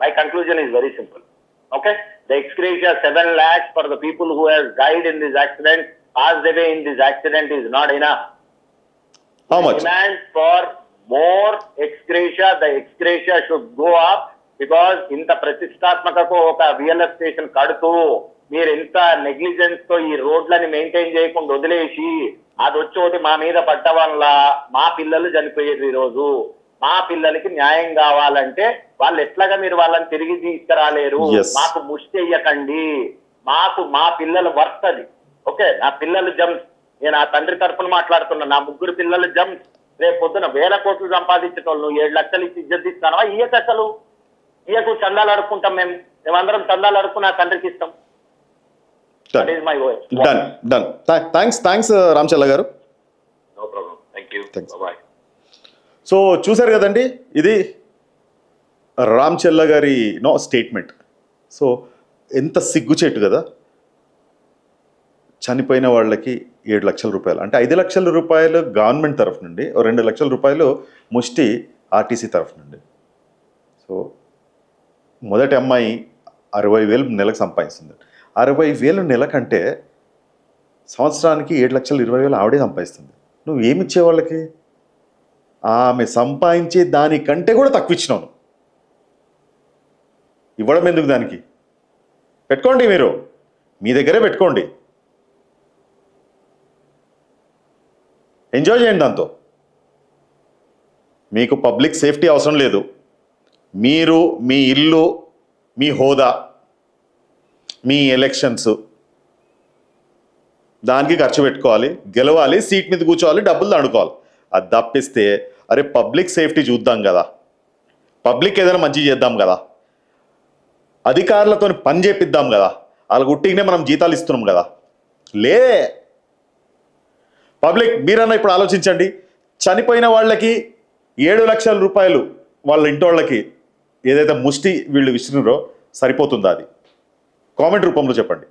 My conclusion is very simple. Okay? The ex gratia 7 lakhs for the people who have died in this accident, passed away in this accident is not enough. How much Demand for more ex gratia, the ex gratia should go up because ఇంత ప్రతిష్టాత్మకకు ఒక VLF station కడుతూ మీరు ఎంత నెగ్లిజెన్స్తో ఈ రోడ్లని maintain చేయకుండా వదిలేసి అది వచ్చి మా మీద పడ్డ వల్ల మా పిల్లలు చనిపోయారు ఈ రోజు మా పిల్లలకి న్యాయం కావాలంటే వాళ్ళు ఎట్లాగా మీరు వాళ్ళని తిరిగి తీసుకురాలేరు. మాకు ముష్టి చెయ్యకండి. మాకు మా పిల్లలు వర్త్ అది. ఓకే? నా పిల్లలు జమ్స్ నేను ఆ తండ్రి తరపున మాట్లాడుతున్నా. నా ముగ్గురు పిల్లలు జమ్స్ రేపు పొద్దున వేల కోట్లు సంపాదించటోళ్ళు. నువ్వు ఏడు లక్షలు ఇచ్చి ఇజ్జత్ ఇస్తానవా? ఇయ్యక అసలు. ఇయ్యకు చందాలు అడుక్కుంటాం మేము. మేమందరం చందాలు అడుక్కుని ఆ తండ్రికి ఇస్తాం. Done done thanks thanks Ramachalla garu. No problem thank you. Bye so చూశారు కదండి ఇది రామచెల్ల గారి నో స్టేట్మెంట్ సో ఎంత సిగ్గుచేటు కదా. చనిపోయిన వాళ్ళకి ఏడు లక్షల రూపాయలు అంటే ఐదు లక్షల రూపాయలు గవర్నమెంట్ తరఫు నుండి ఓ రెండు లక్షల రూపాయలు ముష్టి ఆర్టీసీ తరఫు నుండి. సో మొదటి అమ్మాయి అరవై వేలు నెలకు సంపాదిస్తుంది. అరవై వేలు నెలకంటే సంవత్సరానికి ఏడు లక్షలు ఇరవై వేలు ఆవిడే సంపాదిస్తుంది. నువ్వు ఏమి ఇచ్చే వాళ్ళకి ఆమె సంపాదించే దానికంటే కూడా తక్కువ ఇచ్చినాను ఇవ్వడం ఎందుకు దానికి? పెట్టుకోండి మీరు. మీ దగ్గరే పెట్టుకోండి. ఎంజాయ్ చేయండి దాంతో. మీకు పబ్లిక్ సేఫ్టీ అవసరం లేదు. మీరు మీ ఇల్లు మీ హోదా మీ ఎలక్షన్స్ దానికి ఖర్చు పెట్టుకోవాలి గెలవాలి సీట్ మీద కూర్చోవాలి డబ్బులు దండుకోవాలి. అది తప్పిస్తే అరే పబ్లిక్ సేఫ్టీ చూద్దాం కదా. పబ్లిక్ ఏదైనా మంచి చేద్దాం కదా. అధికారులతో పని చేపిద్దాం కదా. వాళ్ళ గుట్టిగానే మనం జీతాలు ఇస్తున్నాం కదా. లే పబ్లిక్ మీరన్నా ఇప్పుడు ఆలోచించండి. చనిపోయిన వాళ్ళకి ఏడు లక్షల రూపాయలు వాళ్ళ ఇంటోళ్ళకి ఏదైతే ముష్టి వీళ్ళు విసిరినరో సరిపోతుందా అది? కామెంట్ రూపంలో చెప్పండి.